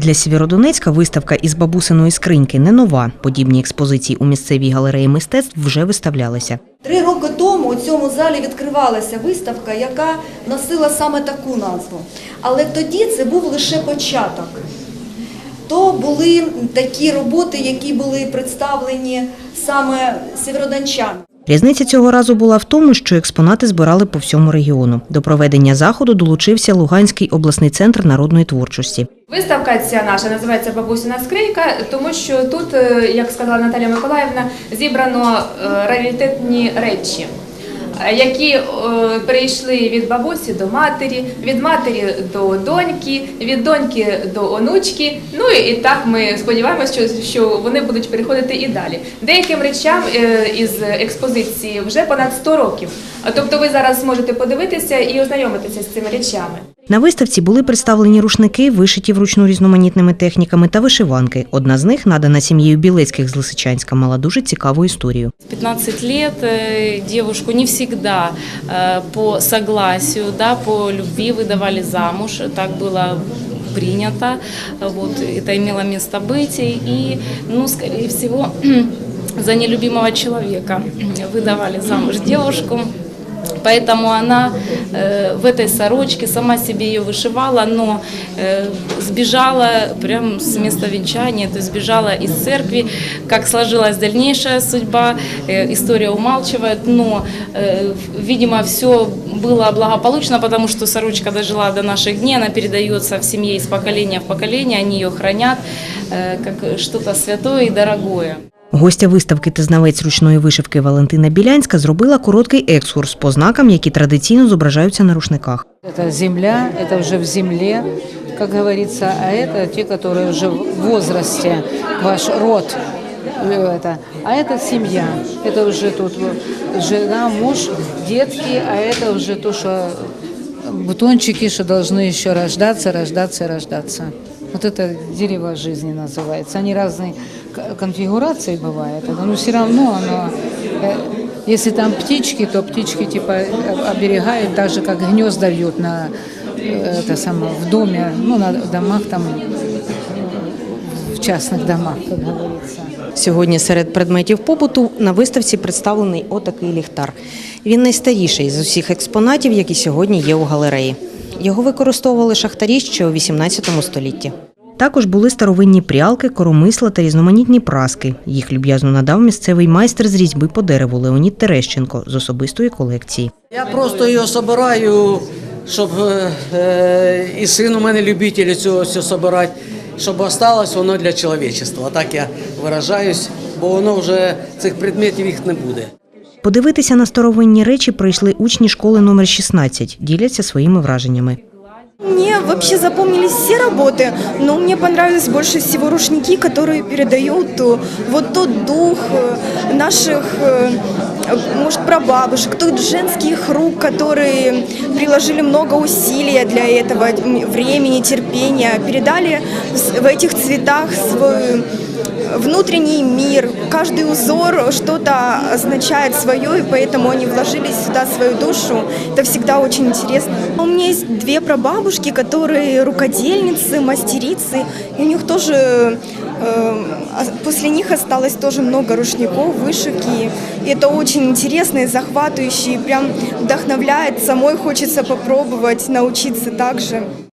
Для Сєвєродонецька виставка із бабусиної скриньки не нова. Подібні експозиції у місцевій галереї мистецтв вже виставлялися. Три роки тому у цьому залі відкривалася виставка, яка носила саме таку назву. Але тоді це був лише початок. То були такі роботи, які були представлені саме сєвєродончанам. Різниця цього разу була в тому, що експонати збирали по всьому регіону. До проведення заходу долучився Луганський обласний центр народної творчості. Виставка ця наша називається Бабусина скрийка, тому що тут, е, як сказала Наталія Миколаївна, зібрано е, раритетні речі, які е, перейшли від бабусі до матері, від матері до доньки, від доньки до онучки. Ну і так ми сподіваємося, що, що вони будуть переходити і далі. Деяким речам е, із експозиції вже понад 100 років. Тобто ви зараз зможете подивитися і ознайомитися з цими речами. На виставці були представлені рушники, вишиті вручну різноманітними техніками та вишиванки. Одна з них, надана сім'єю Білецьких з Лисичанська, мала дуже цікаву історію. 15 лет э, девушку не всегда э, по согласию, да, по любви выдавали замуж. Так было принято. Вот, это имело место быть. И, ну, скорее всего, за нелюбимого человека выдавали замуж девушку. Поэтому она э, в этой сорочке сама себе ее вышивала, но э, сбежала прям с места венчания, то есть сбежала из церкви. Как сложилась дальнейшая судьба, э, история умалчивает, но, э, видимо, все было благополучно, потому что сорочка дожила до наших дней, она передается в семье из поколения в поколение, они ее хранят э, как что-то святое и дорогое. Гостя виставки та знавець ручної вишивки Валентина Білянська зробила короткий екскурс по знакам, які традиційно зображаються на рушниках. Это земля, это уже в земле, как говорится, а это те, которые уже в возрасте, ваш род. э, Это. А это семья, это уже тут вот жена, муж, детки, а это уже то, что бутончики, что должны еще рождаться, рождаться и рождаться. Вот это дерево жизни называется. Они разные к- конфигурации бывают, это, но все равно оно, э, если там птички, то птички типа э, оберегают, так же как гнезда вьют на э, это самое, в доме, ну на домах там, в частных домах, как говорится. Сьогодні серед предметів побуту на виставці представлений отакий ліхтар. Він найстаріший з усіх експонатів, які сьогодні є у галереї. Його використовували шахтарі ще у 18 столітті. Також були старовинні прялки, коромисла та різноманітні праски. Їх люб'язно надав місцевий майстер з різьби по дереву Леонід Терещенко з особистої колекції. Я просто його собираю, щоб е, е, і син у мене любитель цього все собирати, щоб осталось воно для чоловічества. Так я виражаюсь, бо воно вже цих предметів їх не буде. Подивитися на старовинні речі прийшли учні школи номер 16, діляться своїми враженнями. Мне вообще запомнились все работы, но мне понравились больше всего рушники, которые передают э, вот тот дух э, наших, э, может, прабабушек, тот женских рук, которые приложили много усилия для этого, м, времени, терпения, передали с- в этих цветах свой внутренний мир. Каждый узор что-то означает свое, и поэтому они вложили сюда свою душу. Это всегда очень интересно. У меня есть две прабабушки, которые рукодельницы, мастерицы, и у них тоже э, а- после них осталось тоже много рушников, вышивки. И это очень интересно и захватывающе, и прям вдохновляет. Самой хочется попробовать, научиться так же.